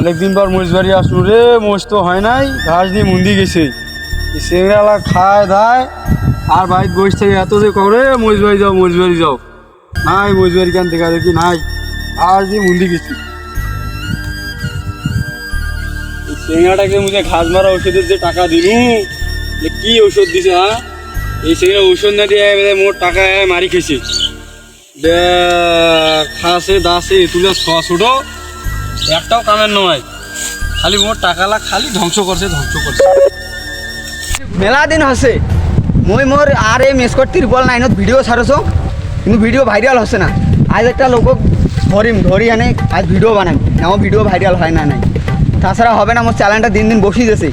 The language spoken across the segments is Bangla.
অনেকদিন পর মহিষ বাড়ি আসলো রে মোষ তো হয় নাই, ঘাস দিয়ে মুন্দি গেছে। সিংড়ালা খায় দায় আর বাড়িতে বসে থেকে এত যে করে মহিষ বাড়ি যাও মহিষ বাড়ি যাও। নাই মহিষ বাড়ি কেন দেখা দেখি নাই, ঘাস দিয়ে মুন্দি গেছি। সিংড়াটাকে মুঝে ঘাস মারা ওষুধের যে টাকা দিলু কি ওষুধ দিছে হ্যাঁ? এই সিংড়া ওষুধ না দিয়ে মোট টাকা মারি খেয়েছে। খাসে, দাসে তুলে ছোটো। একটাও কামের নয়। খালি মোট টাকালা খালি ধ্বংস করছে ধ্বংস করছে। মেলা দিন হসে। মই মোর আর এম এসকট ত্রিপল নাইনত ভিডিও ছাড়ছ কিন্তু ভিডিও ভাইরাল হচ্ছে না। আজ একটা লোক ধরিম ধরি আনে আজ ভিডিও বানাম। এমন ভিডিও ভাইরাল হয় না নাই। তাছাড়া হবে না মোর চ্যানেলটা দিন দিন বসি যাচ্ছে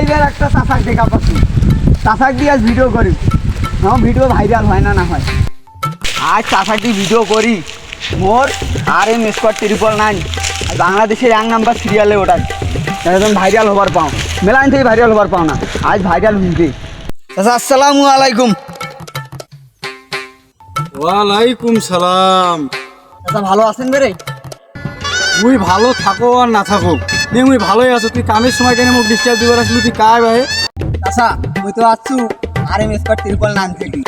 এইবার একটা চাষাক দেখা পাচ্ছি চাষাক দিয়ে আজ ভিডিও করি এমন ভিডিও ভাইরাল হয় না না হয়। আজ চাষাক দিয়ে ভিডিও করি মোর আর এম এসকট ত্রিপল নাইন বাংলাদেশের এক নাম্বার সিরিয়ালে ওটাই। একদম ভাইরাল হবার পাও। মেলাইন থেকে ভাইরাল হবার পাও না। আজ ভাইরাল হইবে। আসসালামু আলাইকুম। ওয়ালাইকুম সালাম। আচ্ছা ভালো আছেন বেরে মুই ভালো থাকো আর না থাকো। নে মুই ভালোই আছো। তুই কামের সময় কেন মোক ডিস্টার্ব দিবার আসলি তুই কায় ভাই আচ্ছা মুই তো আছু আর এম এসকট ত্রিপল নাইন থেকে।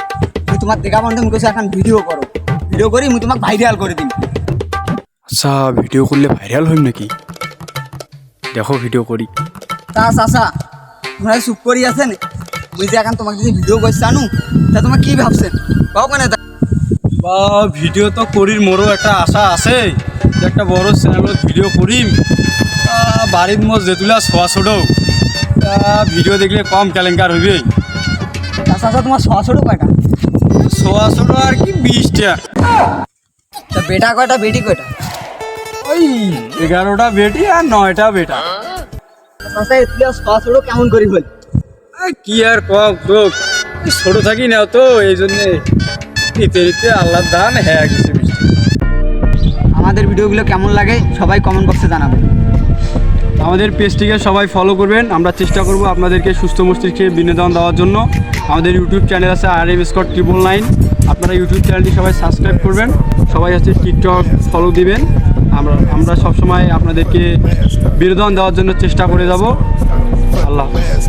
মুই তোমার দেখা বন্ধ কৈছো এখন ভিডিও করো। ভিডিও করি মুই তোমাক ভাইরাল করে দিম। আচ্ছা ভিডিও করলে ভাইরাল হইম নাকি? দেখো ভিডিও করি তা চাচা তোমরা চুপ করি আছেন মুই যে এখন তোমাক যদি ভিডিও করছি আনু তা তোমার কি ভাবছেন কাও কেন বা ভিডিও তো করির মোরও একটা আশা আছে। যে একটা বড় চ্যানেলত ভিডিও করিম বাড়ির মোর যেতুলা ছোয়া ছোট ভিডিও দেখলে কম কেলেঙ্কার হইবে চাচা তোমার সরাসরি কয়টা ছোয়া ছোট আর কি বিশটা। তা বেটা কয়টা বেটি কয়টা? ওই এগারোটা বেটি আর নয়টা বেটা। চাচা এগুলো সরাসরি কেমন করি বল? আর কি আর তোক এই ছোট থাকি না তো এই জন্যে নিতে নিতে আল্লাহ দান হ্যাঁ আমাদের ভিডিওগুলো কেমন লাগে সবাই কমেন্ট বক্সে জানাবেন আমাদের পেজটিকে সবাই ফলো করবেন। আমরা চেষ্টা করব আপনাদেরকে সুস্থ মস্তিষ্কে বিনোদন দেওয়ার জন্য। আমাদের ইউটিউব চ্যানেল আছে R M square triple nine আপনারা ইউটিউব চ্যানেলটি সবাই সাবস্ক্রাইব করবেন। সবাই হচ্ছে টিকটক ফলো দিবেন। আমরা আমরা সবসময় আপনাদেরকে বিনোদন দেওয়ার জন্য চেষ্টা করে যাব। আল্লাহ হাফেজ।